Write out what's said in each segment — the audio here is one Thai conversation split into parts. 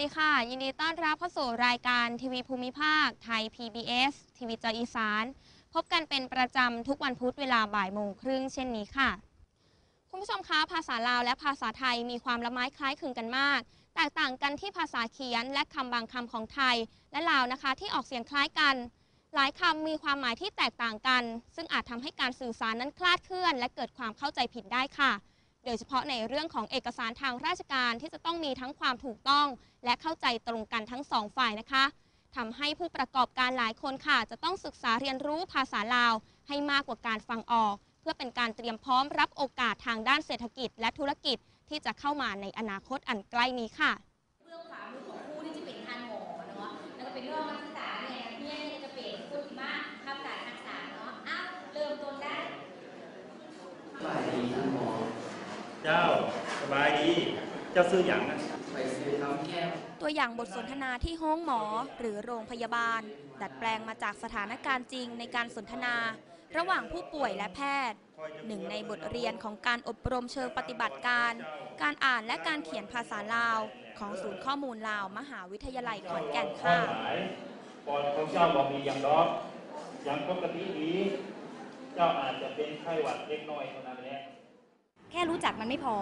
สดีค่ะ ยินดีต้อนรับเข้าสู่รายการทีวีภูมิภาค ไทย PBS ทีวีจออีสาน พบกันเป็นประจำทุกวันพุธเวลาบ่ายโมงครึ่งเช่นนี้ค่ะ คุณผู้ชมคะภาษาลาวและภาษาไทยมีความละไม้คล้ายคลึงกันมาก แตกต่างกันที่ภาษาเขียนและคำบางคำของไทย และลาวนะคะที่ออกเสียงคล้ายกัน หลายคำมีความหมายที่แตกต่างกัน ซึ่งอาจทำให้การสื่อสารนั้นคลาดเคลื่อน และเกิดความเข้าใจผิดได้ค่ะ โดยเฉพาะในเรื่องของเอกสารทางราชการที่จะต้องมีทั้งความถูกต้อง และเข้าใจตรงกันทั้งสองฝ่ายนะคะทำให้ผู้ประกอบการหลายคนค่ะ จะต้องศึกษาเรียนรู้ภาษาลาว ให้มากกว่าการฟังออก เพื่อเป็นการเตรียมพร้อมรับโอกาสทางด้านเศรษฐกิจ และธุรกิจที่จะเข้ามาในอนาคตอันใกล้นี้ค่ะ เจ้าสบายดี เจ้าซื้ออย่างนะไปซื้อข้าวแก้วตัวอย่างบทสนทนาที่ห้องหมอหรือโรงพยาบาล ดัดแปลงมาจากสถานการณ์จริงในการสนทนา ระหว่างผู้ป่วยและแพทย์หนึ่งในบทเรียนของการอบรมเชิงปฏิบัติการ การอ่านและการเขียนภาษาลาว ของศูนย์ข้อมูลลาว มหาวิทยาลัยขอนแก่นข้อค่ะหมายปอดของเจ้าบอกมีอย่างดอกอย่างปกติดี เจ้าอาจจะเป็นไข้หวัดเล็กน้อยเท่านั้นแหละ แค่รู้จักมันไม่พอ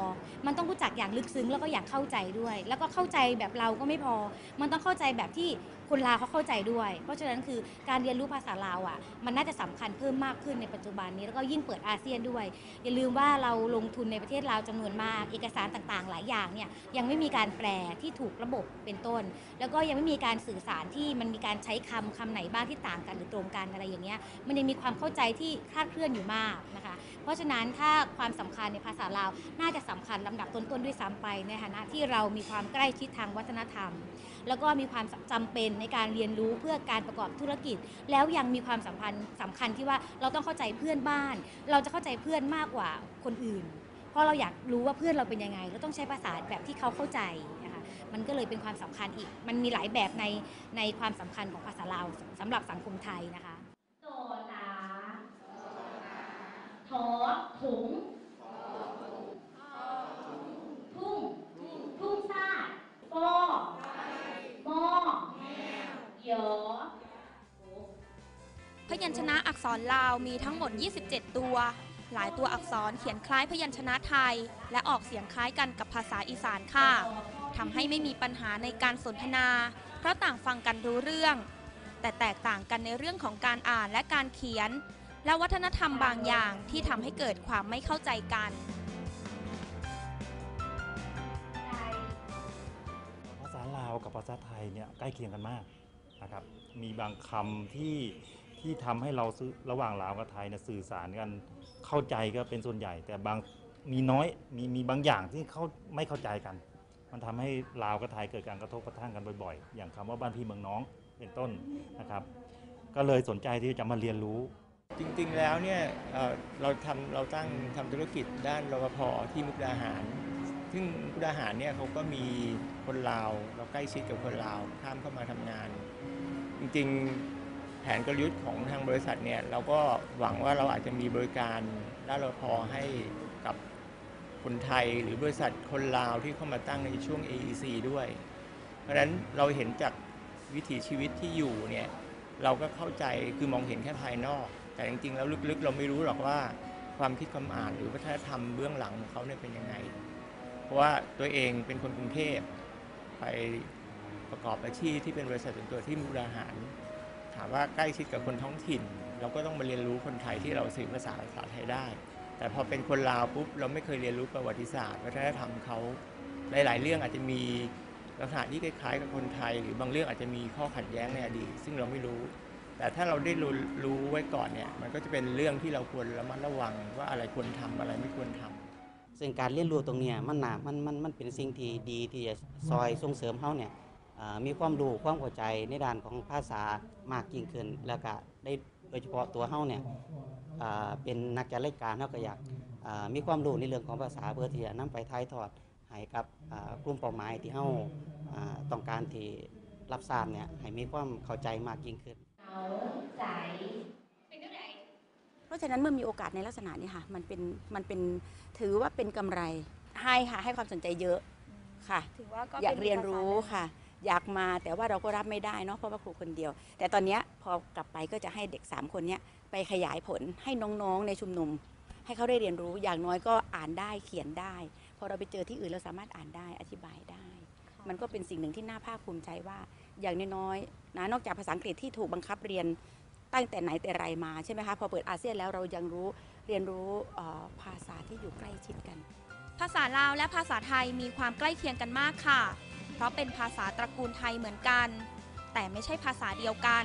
มันต้องรู้จักอย่างลึกซึ้งแล้วก็อยากเข้าใจด้วย แล้วก็เข้าใจแบบเราก็ไม่พอ มันต้องเข้าใจแบบที่คนลาวเขาเข้าใจด้วย เพราะฉะนั้นคือการเรียนรู้ภาษาลาวอะมันน่าจะสำคัญเพิ่มมากขึ้นในปัจจุบันนี้แล้วก็ยิ่งเปิดอาเซียนด้วย อย่าลืมว่าเราลงทุนในประเทศลาวจำนวนมาก เอกสารต่างๆ หลายอย่างเนี่ยยังไม่มีการแปลที่ถูกระบบเป็นต้น แล้วก็ยังไม่มีการสื่อสารที่มันมีการใช้คำคำไหนบ้างที่ต่างกันหรือตรงกันอะไรอย่างเงี้ยมันยังมีความเข้าใจที่คลาดเคลื่อนอยู่มากนะคะ เพราะฉะนั้นถ้าความสำคัญในภาษาลาวน่าจะสำคัญลำดับต้นๆด้วยซ้ำไปในฐานะที่เรามีความใกล้ชิดทางวัฒนธรรม แล้วก็มีความจำเป็นในการเรียนรู้เพื่อการประกอบธุรกิจ แล้วยังมีความสัมพันธ์สำคัญที่ว่าเราต้องเข้าใจเพื่อนบ้าน เราจะเข้าใจเพื่อนมากกว่าคนอื่น เพราะเราอยากรู้ว่าเพื่อนเราเป็นยังไง เราต้องใช้ภาษาแบบที่เขาเข้าใจนะคะมันก็เลยเป็นความสำคัญอีก มันมีหลายแบบในในความสำคัญของภาษาลาวสำหรับสังคมไทยนะคะโตตาทอถุงทุ่งทุ่งซาดฟอมอ ยอพยัญชนะอักษรลาวมีทั้งหมด 27 ตัว หลายตัวอักษรเขียนคล้ายพยัญชนะไทย และออกเสียงคล้ายกันกับภาษาอีสานค่ะทำให้ไม่มีปัญหาในการสนทนา เพราะต่างฟังกันรู้เรื่อง แต่แตกต่างกันในเรื่องของการอ่านและการเขียน และวัฒนธรรมบางอย่างที่ทำให้เกิดความไม่เข้าใจกัน กับภาษาไทยเนี่ยใกล้เคียงกันมากนะครับ มีบางคำที่ที่ทำให้เราระหว่างลาวกับไทยเนี่ยสื่อสารกันเข้าใจก็เป็นส่วนใหญ่ แต่บางมีน้อยมีมีบางอย่างที่เขาไม่เข้าใจกัน มันทำให้ลาวกับไทยเกิดการกระทบกระทั่งกันบ่อยๆ อย่างคำว่าบ้านพี่เมืองน้องเป็นต้นนะครับ ก็เลยสนใจที่จะมาเรียนรู้จริงๆ แล้วเนี่ยเอ่อเราทำเราตั้งทำธุรกิจด้านรปภที่มุกดาหาร ซึ่งมุกดาหารเนี่ยเขาก็มีคนลาวเราใกล้ชิดกับคนลาวข้ามเข้ามาทำงาน จริงๆแผนกลยุทธ์ของทางบริษัทเนี่ยเราก็หวังว่าเราอาจจะมีบริการด้านรปภให้กับคนไทยหรือบริษัทคนลาวที่เข้ามาตั้งในช่วง AEC ด้วย เพราะฉะนั้นเราเห็นจากวิถีชีวิตที่อยู่เนี่ยเราก็เข้าใจคือมองเห็นแค่ภายนอก แต่จริงๆแล้วลึกๆ เราไม่รู้หรอกว่าความคิดความอ่านหรือวัฒนธรรมเบื้องหลังของเขาเนี่ยเป็นยังไง เพราะว่าตัวเองเป็นคนกรุงเทพไปประกอบอาชีพที่เป็นบริษัทส่วนตัวที่มุกดาหาร ถามว่าใกล้ชิดกับคนท้องถิ่น เราก็ต้องมาเรียนรู้คนไทยที่เราสื่อภาษาภาษาไทยได้ แต่พอเป็นคนลาวปุ๊บเราไม่เคยเรียนรู้ประวัติศาสตร์วัฒนธรรมเขาหลาย ๆ เรื่องอาจจะมีลักษณะที่คล้ายๆกับคนไทย หรือบางเรื่องอาจจะมีข้อขัดแย้งในอดีตซึ่งเราไม่รู้ แต่ถ้าเราได้รู้รู้ไว้ก่อนเนี่ยมันก็จะเป็นเรื่องที่เราควรระมัดระวังว่าอะไรควรทำอะไรไม่ควรทำ ซึ่งการเรียนรู้ตรงนี้มันนามันมันมันเป็นสิ่งที่ดีที่จะซอยส่งเสริมเฮาเนี่ยมีความรู้ความเข้าใจในด้านของภาษามากยิ่งขึ้น แล้วก็ได้โดยเฉพาะตัวเฮาเนี่ยเป็นนักจัดรายการเฮาก็อยากมีความรู้ในเรื่องของภาษาเพื่อที่จะนำไปถ่ายทอดให้กับกลุ่มเป้าหมายที่เฮาต้องการที่รับทราบเนี่ยให้มีความเข้าใจมากยิ่งขึ้นเอาใจ เป็นเท่าไหร่ เพราะฉะนั้นเมื่อมีโอกาสในลักษณะนี้ค่ะ มันเป็นมันเป็นถือว่าเป็นกำไรให้ค่ะให้ความสนใจเยอะค่ะถือว่าก็อยากป็เรียนรู้ภาษาหงค่ะ อยากมาแต่ว่าเราก็รับไม่ได้เนาะเพราะว่าครูคนเดียว แต่ตอนเนี้ยพอกลับไปก็จะให้เด็ก 3 คนเนี้ยไปขยายผลให้น้องๆในชุมนุม ให้เขาได้เรียนรู้อย่างน้อยก็อ่านได้เขียนได้พอเราไปเจอที่อื่นเราสามารถอ่านได้อธิบายได้ มันก็เป็นสิ่งหนึ่งที่น่าภาคภูมิใจว่าอย่างน้อยๆนะนอกจากภาษาอังกฤษที่ถูกบังคับเรียน ตั้งแต่ไหนแต่ไรมาใช่ไหมคะพอเปิดอาเซียนแล้วเรายังรู้เรียนรู้ภาษาที่อยู่ใกล้ชิดกัน ภาษาลาวและภาษาไทยมีความใกล้เคียงกันมากค่ะ เพราะเป็นภาษาตระกูลไทยเหมือนกัน แต่ไม่ใช่ภาษาเดียวกัน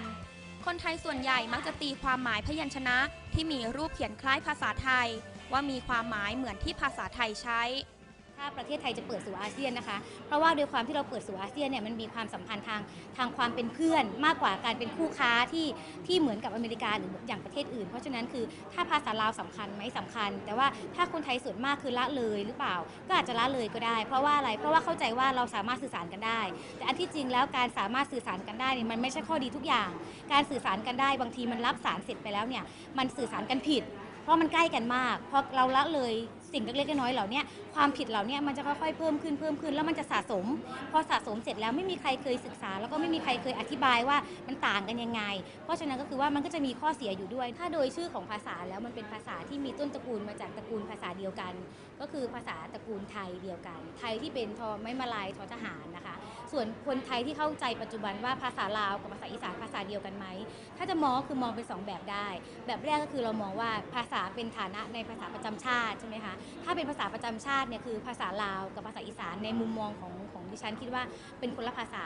คนไทยส่วนใหญ่มักจะตีความหมายพยัญชนะที่มีรูปเขียนคล้ายภาษาไทย ว่ามีความหมายเหมือนที่ภาษาไทยใช้าประเทศไทยจะเปิดสู่อาเซียนนะคะ เพราะว่าด้วยความที่เราเปิดสู่อาเซียนเนี่ยมันมีความสัมพันธ์ทางทางความเป็นเพื่อน มากกว่าการเป็นคู่ค้าที่ที่เหมือนกับอเมริกาหรืออย่างประเทศอื่น เพราะฉะนั้นคือถ้าภาษาลาวสำคัญไหมสำคัญ แต่ว่าถ้าคนไทยส่วนมากคือละเลยหรือเปล่า ก็อาจจะละเลยก็ได้ เพราะว่าอะไรเพราะว่าเข้าใจว่าเราสามารถสื่อสารกันได้ แต่อันที่จริงแล้วการสามารถสื่อสารกันได้เนี่ยมันไม่ใช่ข้อดีทุกอย่าง การสื่อสารกันได้บางทีมันรับสารเสร็จไปแล้วเนี่ยมันสื่อสารกันผิด เพราะมันใกล้กันมากพอเราละเลย สิ่งเล็กๆน้อยๆเหล่านี้ความผิดเหล่านี้มันจะค่อยๆเพิ่มขึ้นเพิ่มขึ้นแล้วมันจะสะสม พอสะสมเสร็จแล้วไม่มีใครเคยศึกษา แล้วก็ไม่มีใครเคยอธิบายว่ามันต่างกันยังไง เพราะฉะนั้นก็คือว่ามันก็จะมีข้อเสียอยู่ด้วย ถ้าโดยชื่อของภาษาแล้วมันเป็นภาษาที่มีต้นตระกูลมาจากตระกูลภาษาเดียวกัน ก็คือภาษาตระกูลไทยเดียวกัน ไทยที่เป็นทอไม่มาลายทอทหารนะคะ ส่วนคนไทยที่เข้าใจปัจจุบันว่าภาษาลาวกับภาษาอีสานภาษาเดียวกันไหมถ้าจะมองก็คือมองเป็นสองแบบได้ แบบแรกก็คือเรามองว่าภาษาเป็นฐานะในภาษาประจำชาติใช่ไหมคะถ้าเป็นภาษาประจำชาติเนี่ยคือภาษาลาวกับภาษาอีสานในมุมมองของของดิฉันคิดว่าเป็นคนละภาษา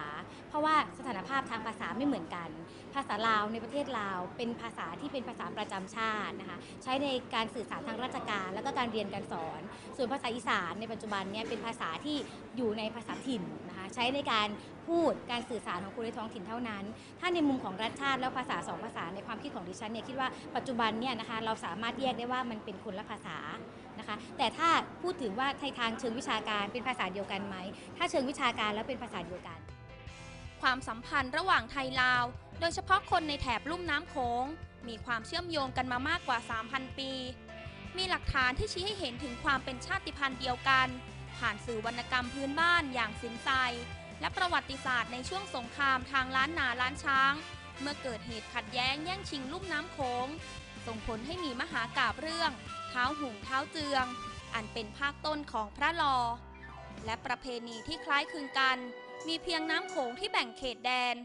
เพราะว่าสถานภาพทางภาษาไม่เหมือนกัน ภาษาลาวในประเทศลาว เป็นภาษาที่เป็นภาษาประจำชาตินะคะใช้ในการสื่อสารทางราชการ แล้วก็การเรียนการสอน ส่วนภาษาอีสานในปัจจุบันเนี่ยเป็นภาษาที่อยู่ในภาษาถิ่นนะคะใช้ในการพูดการสื่อสารของคนในท้องถิ่นเท่านั้น ถ้าในมุมของรัฐชาติแล้วภาษาสองภาษาในความคิดของดิฉันเนี่ยคิดว่าปัจจุบันเนี่ยนะคะเราสามารถแยกได้ว่ามันเป็นคนละภาษานะคะแต่ถ้าพูดถึงว่าในทางเชิงวิชาการเป็นภาษาเดียวกันไหม ถ้าเชิงวิชาการแล้วเป็นภาษาเดียวกัน ความสัมพันธ์ระหว่างไทยลาว โดยเฉพาะคนในแถบลุ่มน้ำโขงมีความเชื่อมโยงกันมามากกว่า 3,000 ปี มีหลักฐานที่ชี้ให้เห็นถึงความเป็นชาติพันธุ์เดียวกัน ผ่านสื่อวรรณกรรมพื้นบ้านอย่างสินไซและประวัติศาสตร์ในช่วงสงครามทางล้านนาล้านช้าง เมื่อเกิดเหตุขัดแย้งแย่งชิงลุ่มน้ำโขงส่งผลให้มีมหากาบเรื่อง เท้าหุงเท้าเจือง อันเป็นภาคต้นของพระลอ และประเพณีที่คล้ายคลึงกัน มีเพียงน้ำโขงที่แบ่งเขตแดน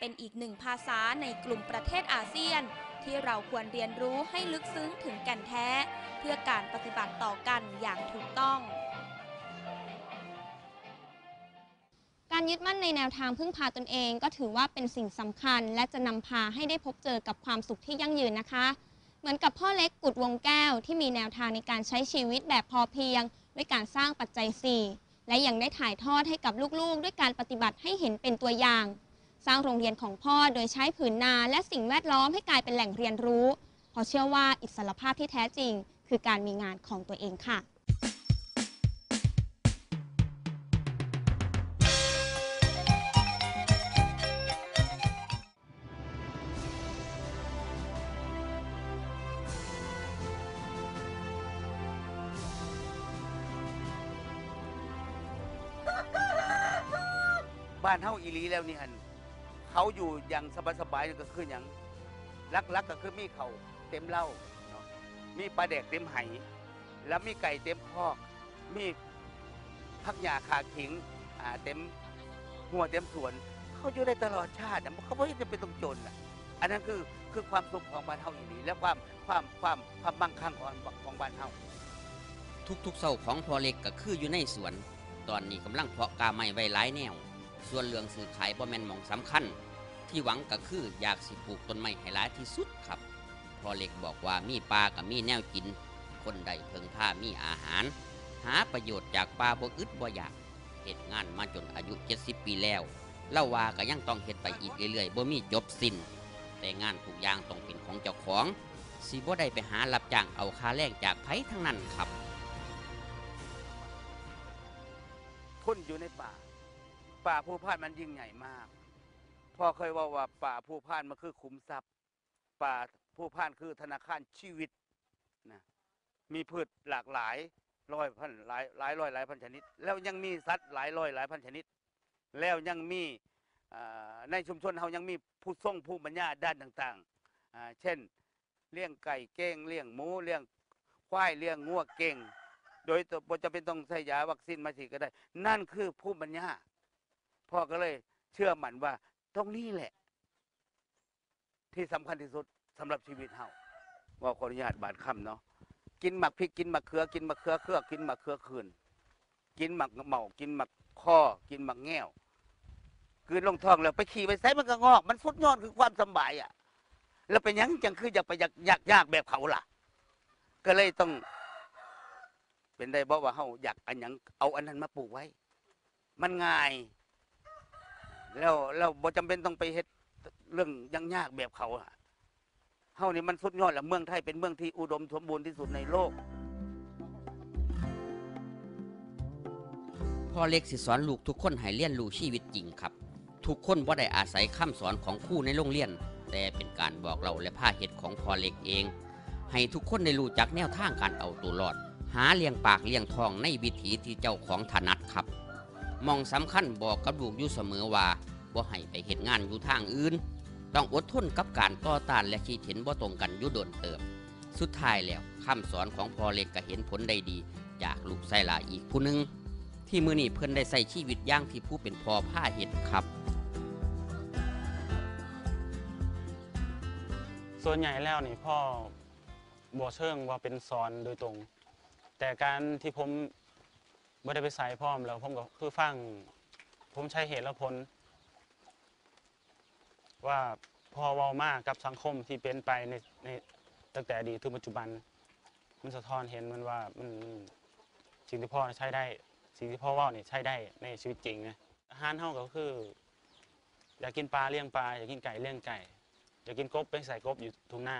เป็นอีกหนึ่งภาษาในกลุ่มประเทศอาเซียน ที่เราควรเรียนรู้ให้ลึกซึ้งถึงแก่นแท้ เพื่อการปฏิบัติต่อกันอย่างถูกต้อง การยึดมั่นในแนวทางพึ่งพาตนเองก็ถือว่าเป็นสิ่งสำคัญ และจะนำพาให้ได้พบเจอกับความสุขที่ยั่งยืนนะคะ เหมือนกับพ่อเล็กกุดวงแก้วที่มีแนวทางในการใช้ชีวิตแบบพอเพียง ด้วยการสร้างปัจจัย4และยังได้ถ่ายทอดให้กับลูกๆ ด้วยการปฏิบัติให้เห็นเป็นตัวอย่าง สร้างโรงเรียนของพ่อโดยใช้ผืนนาและสิ่งแวดล้อมให้กลายเป็นแหล่งเรียนรู้ เพราะเชื่อว่าอิสรภาพที่แท้จริง คือการมีงานของตัวเองค่ะบ้านเฮาอีหลีแล้วนี่อัน เขาอยู่อย่างสบายๆนี่ก็คืออย่างลักๆก็คือมีเขาเต็มเหล้าเนาะมีปลาแดกเต็มไหแล้วมีไก่เต็มคอกมีพักหญ้าขาขิงอ่าเต็มหัวเต็มสวน เขาอยู่ได้ตลอดชาติอะเขาไม่จำเป็นต้องจนอะอันนั้นคือคือความสุขของบ้านเฮาอีหลีและความความความความมั่งคั่งของของบ้านเฮาทุกๆเศร้าของพอเล็กก็คืออยู่ในสวน ตอนนี้กำลังเพาะกาไม้ไว้หลายแนว ส่วนเรื่องซื้อขายบ่แมนมองสำคัญ ที่หวังก็คืออยากสิปลูกต้นไม้ให้หลายที่สุดครับพอเล็กบอกว่ามีปลากับมีแนวกิน คนใดเพิ่งผ้ามีอาหาร หาประโยชน์จากปลาบ่อึดบ่อยากเหตุงานมาจนอายุ 70 ปีแล้วเล่าว่าก็ยังต้องเฮ็ดไปอีกเรื่อยๆบ่มีจบสิ้น แต่งานทุกอย่างต้องเป็นของเจ้าของสิบ่ได้ไปหารับจ้างเอาค่าแรงจากไผทั้งนั้นครับ คนอยู่ในป่า ป่าภูพานมันยิ่งใหญ่มากพ่อเคยว่าว่าป่าภูพานมันคือขุมทรัพย์ ป่าภูพานคือธนาคารชีวิตนะมีพืชหลากหลายร้อยพันหลายหลายร้อยหลายพันชนิด แล้วยังมีสัตว์หลายร้อยหลายพันชนิด แล้วยังมีอ่าในชุมชนเฮายังมีผู้ทรงผู้ปัญญาด้านต่างๆ เช่นเลี้ยงไก่เก่งเลี้ยงหมูเลี้ยงควายเลี้ยงงัวเก่ง โดยจะเป็นต้องใช้ยาวัคซีนมาฉีดก็ได้ นั่นคือผู้ปัญญา พ่อก็เลยเชื่อมั่นว่าตรงนี้แหละ ที่สำคัญที่สุดสำหรับชีวิตเฮาว่าขออนุญาตบาดคำเนาะกินหมักพริกกินหมักเขือกินหมักเขือเครือกินหมักเขือคืน กินหมักเหมากินหมักข้อกินหมักแง่วคืนลงท้องแล้วไปขี่ไปใส่มันก็งอก มันสุดยอดคือความสำบายอะ แล้วเป็นยังจังคืออยากไปอยากอยากยากแบบเขาล่ะ ก็เลยต้อง เป็นได้บอกว่าเฮาอยากอันยังเอาอันนั้นมาปลูกไว้ มันง่าย แล้วแล้วบ่จำเป็นต้องไปเฮ็ดเรื่องยังยากแบบเขาอะเฮานี่มันสุดยอดแล้วเมืองไทยเป็นเมืองที่อุดมสมบูรณ์ที่สุดในโลก พ่อเล็กสิสอนลูกทุกคนให้เรียนรู้ชีวิตจริงครับ ทุกคนบ่ได้อาศัยคำสอนของครูในโรงเรียน แต่เป็นการบอกเราและผ้าเหตุของพ่อเล็กเอง ให้ทุกคนได้รู้จักแนวทางการเอาตัวรอด หาเลี้ยงปากเลี้ยงทองในวิถีที่เจ้าของถนัดครับ มองสำคัญบอกกับลูกอยู่เสมอว่าบ่ให้ไปเหตุงานอยู่ทางอื่น ต้องอดทนกับการต่อต้านและคิดเห็นบ่ตรงกันยู่โดนเติบ สุดท้ายแล้วคำสอนของพ่อเล็กก็เห็นผลได้ดี จากลูกไส้หลาอีกผู้หนึงที่มือนี้เพิ่นได้ใส่ชีวิตย่างที่ผู้เป็นพ่อผ้าเห็ดครับ ส่วนใหญ่แล้วนี่พ่อบัวเชิงว่าเป็นสอนโดยตรง แต่การที่ผม ไม่ได้ไปใส่พ่อมแล้วผมก็คือฟัง ผมใช้เหตุและผล ว่าพอเวามากกับสังคมที่เป็นไปในในตั้งแต่อดีตถึงปัจจุบัน มันสะท้อนเห็นมันว่ามันสิ่งที่พ่อใช้ได้ สิ่งที่พ่อว่าเนี่ยใช้ได้ในชีวิตจริงนะอาหารเฮาก็คือ อยากกินปลาเลี้ยงปลาอยากกินไก่เลี้ยงไก่ อยากกินกบไปใส่กบอยู่ทุ่งหน้า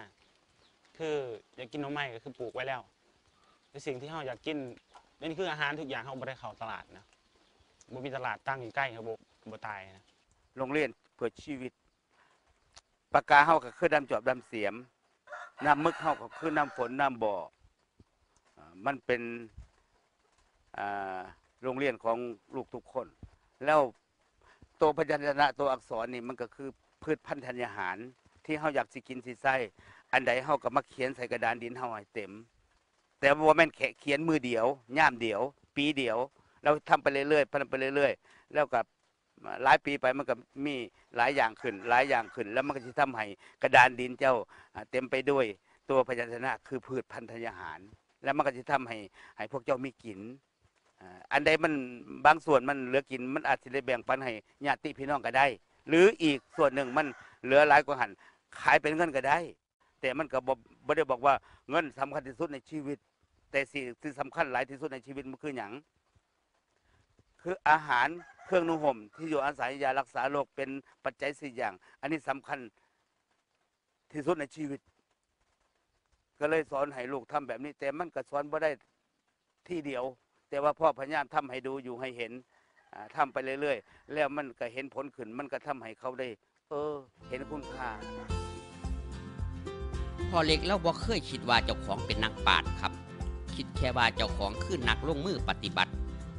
คืออยากกินน้ำไม้ก็คือปลูกไว้แล้วในสิ่งที่เราอยากกิน นี่คืออาหารทุกอย่างเราไม่ได้เข้าตลาดนะบ่มีตลาดตั้งอยู่ใกล้ครับบ่บ่ตายนะโรงเรียนเพื่อชีวิตปากกาเฮาก็คือดำจอบดำเสียมน้ำมึกเฮาก็คือน้ำฝนน้ำบ่อมันเป็นโรงเรียนของลูกทุกคน แล้วตัวพยัญชนะตัวอักษรนี่มันก็คือพืชพันธุ์ธัญญาหาร ที่เฮาอยากสิกินสิใส่อันใดเฮาก็มาเขียนใส่กระดานดินเฮาให้เต็ม แต่ว่าแม่นเขียนมือเดียวย่ามเดียว ปีเดียว เราทำไปเรื่อยๆพัฒนาไปเรื่อย ๆ แล้วกับหลายปีไปมันก็มีหลายอย่างขึ้น หลายอย่างขึ้น แล้วมันก็จะทำให้กระดานดินเจ้าเต็มไปด้วยตัวพยัญชนะคือพืชพันธุ์ธัญญาหาร แล้วมันก็จะทำให้ให้พวกเจ้ามีกินอ่าอันใดมันบางส่วนมันเหลือกินมันอาจจะได้แบ่งปันให้ญาติพี่น้องก็ได้ หรืออีกส่วนหนึ่งมันเหลือหลายกว่าหันขายเป็นเงินก็ได้ แต่มันก็บ่บ่ได้บอกว่าเงินสำคัญที่สุดในชีวิต แต่สิ่งที่สำคัญหลายที่สุดในชีวิตมันคืออย่างคืออาหารเครื่องนุ่งห่มที่อยู่อาศัยยารักษาโรคเป็นปัจจัยสี่อย่าง อันนี้สำคัญที่สุดในชีวิต ก็เลยสอนให้ลูกทำแบบนี้ แต่มันก็สอนบ่ได้ที่เดียว แต่ว่าพ่อพยายามทำให้ดูอยู่ให้เห็นอ่าทำไปเรื่อยๆ แล้วมันก็เห็นผลขึ้น มันก็ทำให้เขาได้ เออ เห็นคุณค่า พ่อเล็กเราบ่เคยคิดว่าเจ้าของเป็นนักปราชญ์ครับ คิดแค่ว่าเจ้าของคือนักลงมือปฏิบัติ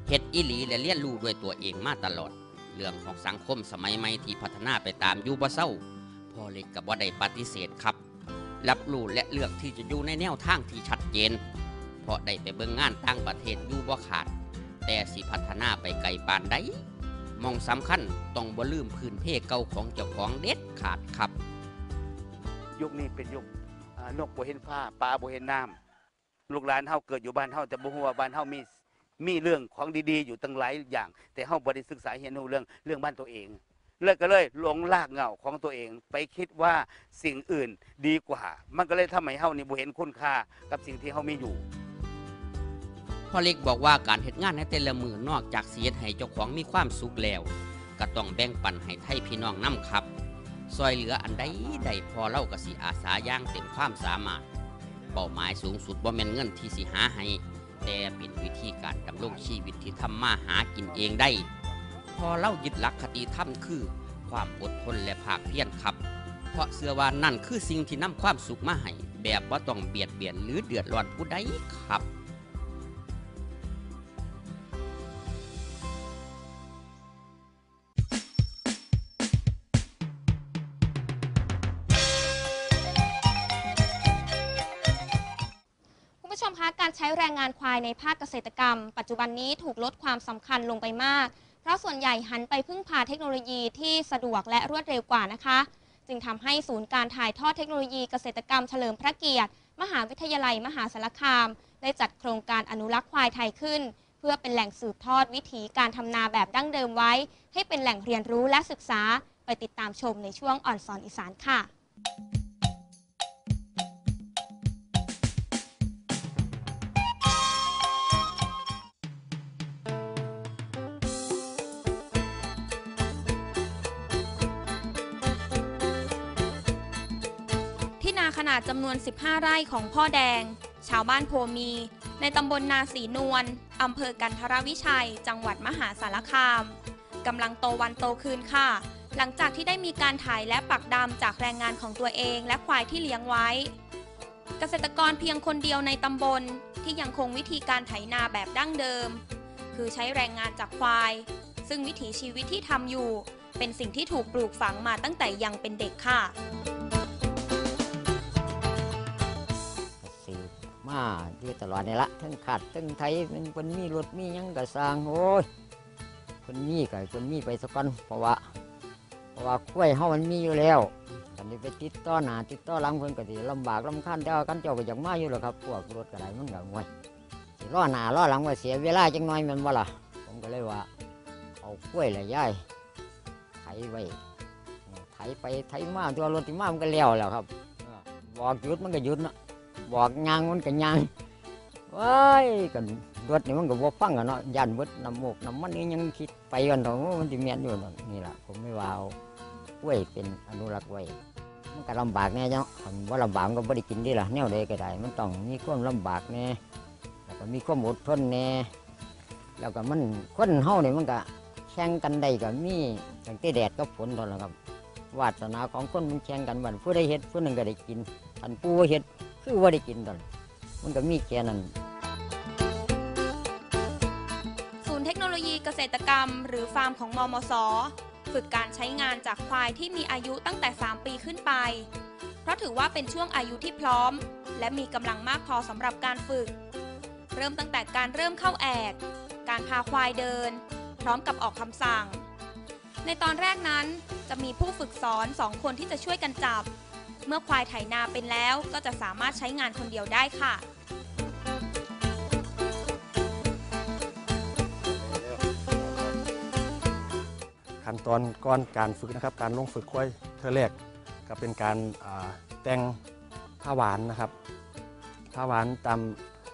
เฮ็ดอีหลีและเรียนรู้ด้วยตัวเองมาตลอด เรื่องของสังคมสมัยใหม่ที่พัฒนาไปตามยุบเศร้าพ่อเล็กกับบ่ได้ปฏิเสธครับ รับรู้และเลือกที่จะอยู่ในแนวทางที่ชัดเจน เพราะได้ไปเบิ่งงานต่างประเทศอยู่บ่ขาด แต่สิพัฒนาไปไกลปานใดมองสำคัญต้องบ่ลืมพื้นเพเก่าของเจ้าของเด็ดขาดครับ ยุคนี้เป็นยุค นกบ่เห็นฟ้าปลาบ่เห็นน้ำลูกหลานเฮาเกิดอยู่บ้านเฮาแต่บ่ฮู้ว่าบ้านเฮามีมีเรื่องของดีๆ อยู่ตั้งหลายอย่าง แต่เฮาบ่ได้ศึกษาเรียนรู้เรื่องเรื่องบ้านตัวเอง เลยก็เลยหลงลากเหงาของตัวเอง ไปคิดว่าสิ่งอื่นดีกว่า มันก็เลยทำให้เฮานี่บ่เห็นคุณค่ากับสิ่งที่เฮามีอยู่พ่อเล็กบอกว่าการเฮ็ดงานในแต่ละมือนอกจากเฮ็ดให้เจ้าของมีความสุขแล้ว ก็ต้องแบ่งปันให้ไทยพี่น้องนํครับ ซอยเหลืออันใดใดพอเล่าก็สิอาสาย่างเต็มความสามารถ เป้าหมายสูงสุดบ่แม่นเงินที่สิหาให้ แต่เป็นวิธีการดำรงชีวิตที่ทำมาหากินเองได้ พอเล่ายึดหลักคติธรรมคือ ความอดทนและภาคเพียรครับ เพราะเชื่อว่านั่นคือสิ่งที่นำความสุขมาให้แบบว่าต้องเบียดเบียนหรือเดือดร้อนผู้ใดครับ ในภาคเกษตรกรรม ปัจจุบันนี้ถูกลดความสำคัญลงไปมาก เพราะส่วนใหญ่หันไปพึ่งพาเทคโนโลยีที่สะดวกและรวดเร็วกว่านะคะ จึงทำให้ศูนย์การถ่ายทอดเทคโนโลยีเกษตรกรรมเฉลิมพระเกียรติ มหาวิทยาลัยมหาสารคาม ได้จัดโครงการอนุรักษ์ควายไทยขึ้น เพื่อเป็นแหล่งสืบทอดวิถีการทำนาแบบดั้งเดิมไว้ ให้เป็นแหล่งเรียนรู้และศึกษาไปติดตามชมในช่วงอ่อนสอนอีสานค่ะ นาขนาดจำนวน 15 ไร่ของพ่อแดง ชาวบ้านโพมี ในตำบลนาสีนวลอำเภอกันทรวิชัย จังหวัดมหาสารคามกำลังโตวันโตคืนค่ะ หลังจากที่ได้มีการถ่ายและปักดำจากแรงงานของตัวเองและควายที่เลี้ยงไว้ เกษตรกรเพียงคนเดียวในตำบลที่ยังคงวิธีการไถนาแบบดั้งเดิม คือใช้แรงงานจากควาย ซึ่งวิถีชีวิตที่ทำอยู่ เป็นสิ่งที่ถูกปลูกฝังมาตั้งแต่ยังเป็นเด็กค่ะ มาอยู่ตลอดนี่ละทั้งขัดทั้งไทยมันคนมีรถมียังก็สร้างโอ้ยคนมีก็คนมีไปสักก่อนเพราะว่า เพราะว่ากล้วยเฮามันมีอยู่แล้วอันนี้ไปติดต่อหนาติดต่อหลังเพิ่นก็สิลำบากลำคันแต่ว่ากันเจ้าก็อยากมาอยู่หรอกครับพวกรถก็ไดมันก็ง่วยสิรอหน้ารอหลังว่าเสียเวลาจังน้อยแมันบ่ล่ะผมก็เลยว่า เอากล้วยละยายไถไว้ไถไปไถมาตัวรถที่มามันก็แล้วแล้วครับบอกหยุดมันก็หยุดเนาะ บอกยางมันก็ยางว้ายกันรถนี่มันก็บ่ฟังกันเนาะยันเบิดน้ำมูกน้ำมันนี่ยังคิดไปกันตรงมันสิแม่นอยู่เนาะนี่ล่ะผมไม่ว่าเอาไว้เป็นอนุรักษ์ไว้มันก็ลำบากแน่เนาะคันว่าลำบากมันก็บ่ได้กินดีล่ะแนวใดก็ได้ มันต้องมีความลำบากแน่แล้วก็มีความอดทนแน่แล้วก็มันคนเฮาเนี่ยมันก็แข่งกันได้ก็มีตั้งแต่แดดกับฝนเท่านั้นครับวาสนาของคนมันแข่งกันบันผู้ใดเฮ็ดผู้หนึงก็ได้กินอันผู้เฮ็ด คือว่าได้กินตอนมันก็มีแค่นั้นศูนย์เทคโนโลยีเกษตรกรรม หรือฟาร์มของมมส ฝึกการใช้งานจากควายที่มีอายุตั้งแต่ 3 ปีขึ้นไป เพราะถือว่าเป็นช่วงอายุที่พร้อม และมีกำลังมากพอสำหรับการฝึก เริ่มตั้งแต่การเริ่มเข้าแอกการพาควายเดิน พร้อมกับออกคำสั่ง ในตอนแรกนั้นจะมีผู้ฝึกสอนสองคนที่จะช่วยกันจับ เมื่อควายไถนาเป็นแล้วก็จะสามารถใช้งานคนเดียวได้ค่ะ ขั้นตอนก่อนการฝึกนะครับ การลงฝึกควายเทอแรกก็เป็นการแต่งผ้าหวานนะครับผ้าหวานตาม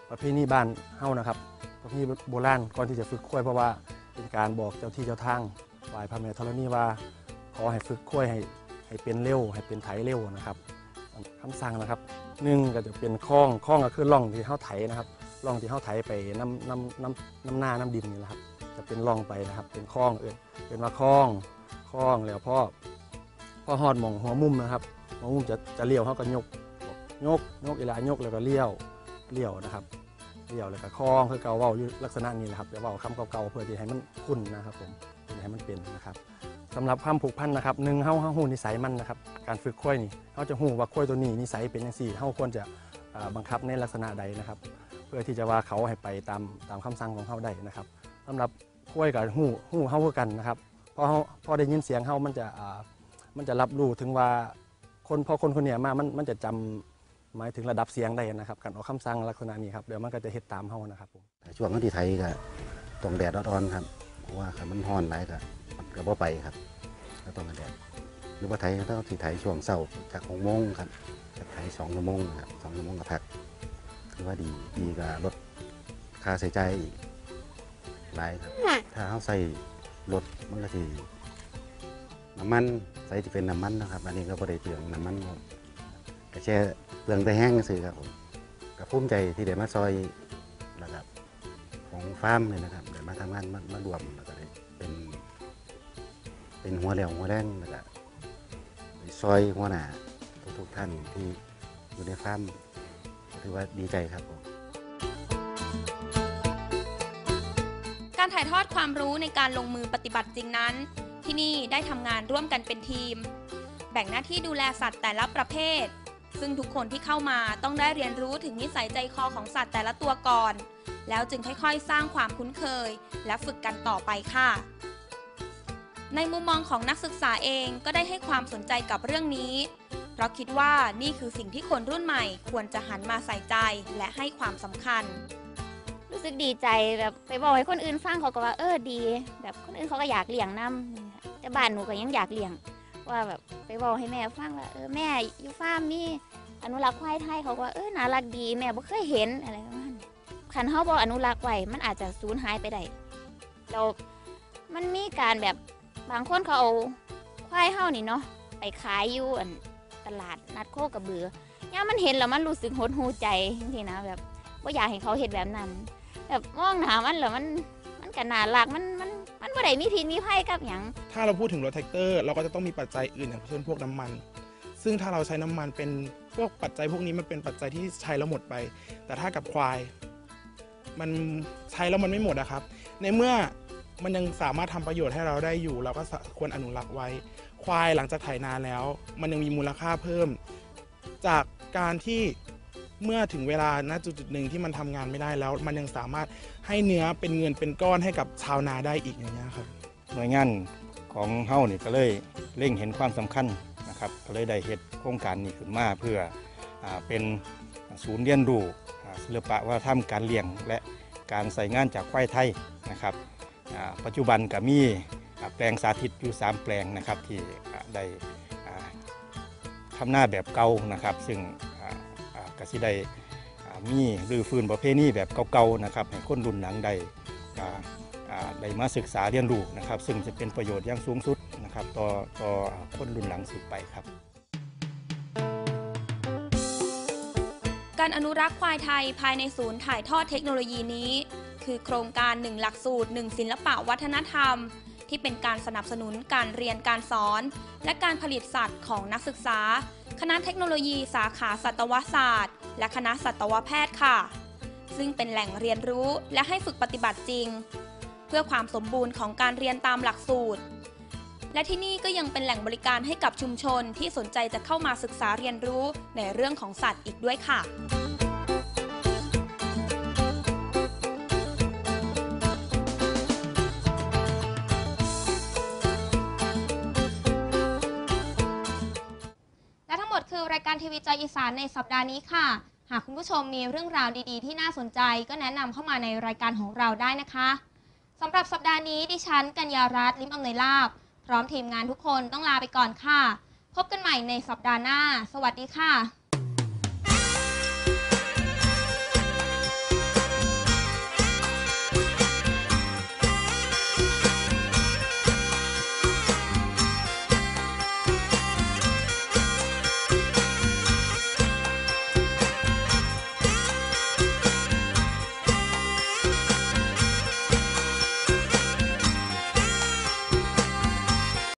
ประเพณีบ้านเฮ้านะครับประเพณีโบราณก่อนที่จะฝึกควายเพราะว่าเป็นการบอกเจ้าที่เจ้าทางไหว้พระแม่ธรณีว่า ขอให้ฝึกควายให้ ให้เป็นเร็วให้เป็นไถเร็วนะครับคำสั่งนะครับหนึ่งก็จะเป็นคล้องคล้องก็คือร่องที่เฮาไถนะครับร่องที่เฮาไถไปน้ำน้ำน้ำน้ำหน้าน้ำดินนี่แหละครับ จะเป็นร่องไปนะครับ เป็นคล้องเอื่นเป็นว่าคล้องคล้องแล้วพ่อพ่อหอดมองหัวมุมนะครับหัวมุมจะจะเลี้ยวเขาก็ยกยกยกอีหลายกแล้วก็เลี้ยวเลี้ยวนะครับเลี้ยวแล้วก็คล้องคือเก่าเว้าลักษณะนี้แหละครับเดี๋ยวเว้าคำเก่าๆเพื่อที่ให้มันคุ้นนะครับผมเพื่อให้มันเป็นนะครับ สำหรับความผูกพันนะครับหนึ่งเฮาเฮาหูนิสัยมันนะครับ การฝึกควายนี่เขาจะหูว่าควายตัวนี้นิสัยเป็นอย่างสี่เฮาควรจะบังคับในลักษณะใดนะครับ เพื่อที่จะว่าเขาให้ไปตามตามคำสั่งของเขาได้นะครับสำหรับคุยกับหูหูเฮาคือกันนะครับพอพอได้ยินเสียงเฮามันจะมันจะรับรู้ถึงว่าคนพอคนคนเนี้ยมามันมันจะจำหมายถึงระดับเสียงได้นะครับการออกคำสั่งลักษณะนี้ครับเดี๋ยวมันก็จะเฮ็ดตามเฮานะครับผมช่วงที่ไทยก็ต้องแดดร้อนครับเพราะว่าคันมันร้อนหลายก็ มันก็บ่ไปครับก็ต้องแดดหรือว่าไทยต้องที่ไทยช่วงเช้าจากหกโมงครับจากไทยสองชั่วโมงครับสองชั่วโมงก็พักคือว่าดีดีก็ลดค่าใช้จ่ายอีกหลายครับ ถ้าเขาใส่รถมันก็สิน้ำมันใส่ที่เป็นน้ำมันนะครับ อันนี้ก็บ่ได้เปลืองน้ำมันครับก็แค่เปลืองแต่แห้งซื่อครับผมก็ภูมิใจที่ได้มาซอยนะครับของฟาร์มเลยนะครับเดี๋ยวมาทำงานมามารวม เป็นหัวเหลี่ยวหัวแรงแล้วก็ไปซอยหัวหน้าทุกๆท่านที่อยู่ในฟาร์มถือว่าดีใจครับผมการถ่ายทอดความรู้ในการลงมือปฏิบัติจริงนั้น ที่นี่ได้ทำงานร่วมกันเป็นทีม แบ่งหน้าที่ดูแลสัตว์แต่ละประเภท ซึ่งทุกคนที่เข้ามาต้องได้เรียนรู้ถึงนิสัยใจคอของสัตว์แต่ละตัวก่อน แล้วจึงค่อยๆ สร้างความคุ้นเคย และฝึกกันต่อไปค่ะ ในมุมมองของนักศึกษาเองก็ได้ให้ความสนใจกับเรื่องนี้ เพราะคิดว่านี่คือสิ่งที่คนรุ่นใหม่ควรจะหันมาใส่ใจและให้ความสำคัญ รู้สึกดีใจแบบไปบอกให้คนอื่นฟังเขาก็ว่าเออดี แบบคนอื่นเขาก็อยากเลี้ยงน้ำแต่บ้านหนูก็ยังอยากเลี้ยง ว่าแบบไปบอกให้แม่ฟังว่าเออแม่อยู่ฟาร์มนี่อนุรักษ์ควายไทยเขาก็ว่าเออน่ารักดี แม่บ่เคยเห็นอะไรประมาณคันเฮาบ่อนุรักษ์ไว้มันอาจจะสูญหายไปได้เรามันมีการแบบ บางคนเขาเอาควายเฮานี่เนาะไปขายอยู่อันตลาดนัดโคกระบือย่ามันเห็นแล้วมันรู้สึกหดหูใจจริงๆนะแบบว่าอยากให้เขาเห็นแบบนั้น แบบมองหนามันเหรอมันมันกันนารักมันมันมันบ่ได้มีพิษมีภัยกับหยังถ้าเราพูดถึงรถแท็กเตอร์ เราก็จะต้องมีปัจจัยอื่นอย่างเช่นพวกน้ำมัน ซึ่งถ้าเราใช้น้ำมันเป็นพวกปัจจัยพวกนี้มันเป็นปัจจัยที่ใช้แล้วหมดไป แต่ถ้ากับควาย มันใช้แล้วมันไม่หมดอะครับ ในเมื่อ มันยังสามารถทำประโยชน์ให้เราได้อยู่ เราก็ควรอนุรักษ์ไว้ ควายหลังจากไถนาแล้ว มันยังมีมูลค่าเพิ่ม จากการที่เมื่อถึงเวลาณจุดจุดหนึ่งที่มันทำงานไม่ได้แล้ว มันยังสามารถให้เนื้อเป็นเงินเป็นก้อนให้กับชาวนาได้อีกอย่างเงี้ครับหน่วยงานของเฮานี่ก็เลยเร่งเห็นความสำคัญนะครับก็เลยได้เฮ็ดโครงการนี้ขึ้นมาเพื่ออเป็นศูนย์เรียนรู้ศิลปะวัฒนธรรมการเลี้ยงและการใส่งานจากควายไทยนะครับ ปัจจุบันก็มีแปลงสาธิตอยู่ 3 แปลงนะครับที่ได้ทำหน้าแบบเก่านะครับ ซึ่งกสิได้มีรื้อฟื้นประเพณีแบบเก่าๆนะครับให้คนรุ่นหลังได้ได้มาศึกษาเรียนรู้นะครับ ซึ่งจะเป็นประโยชน์อย่างสูงสุดนะครับต่อต่อคนรุ่นหลังสืบไปครับ การอนุรักษ์ควายไทยภายในศูนย์ถ่ายทอดเทคโนโลยีนี้ คือโครงการ 1 หลักสูตร 1 ศิลปะวัฒนธรรม ที่เป็นการสนับสนุนการเรียนการสอน และการผลิตสัตว์ของนักศึกษา คณะเทคโนโลยีสาขาสัตวศาสตร์ และคณะสัตวแพทย์ค่ะ ซึ่งเป็นแหล่งเรียนรู้และให้ฝึกปฏิบัติจริง เพื่อความสมบูรณ์ของการเรียนตามหลักสูตร และที่นี่ก็ยังเป็นแหล่งบริการให้กับชุมชนที่สนใจจะเข้ามาศึกษาเรียนรู้ในเรื่องของสัตว์อีกด้วยค่ะ คือรายการทีวีจออีสานในสัปดาห์นี้ค่ะ หากคุณผู้ชมมีเรื่องราวดีๆ ที่น่าสนใจก็แนะนำเข้ามาในรายการของเราได้นะคะสำหรับสัปดาห์นี้ดิฉันกัญญารัตน์ลิมอำนวยลาบ พร้อมทีมงานทุกคนต้องลาไปก่อนค่ะ พบกันใหม่ในสัปดาห์หน้า สวัสดีค่ะ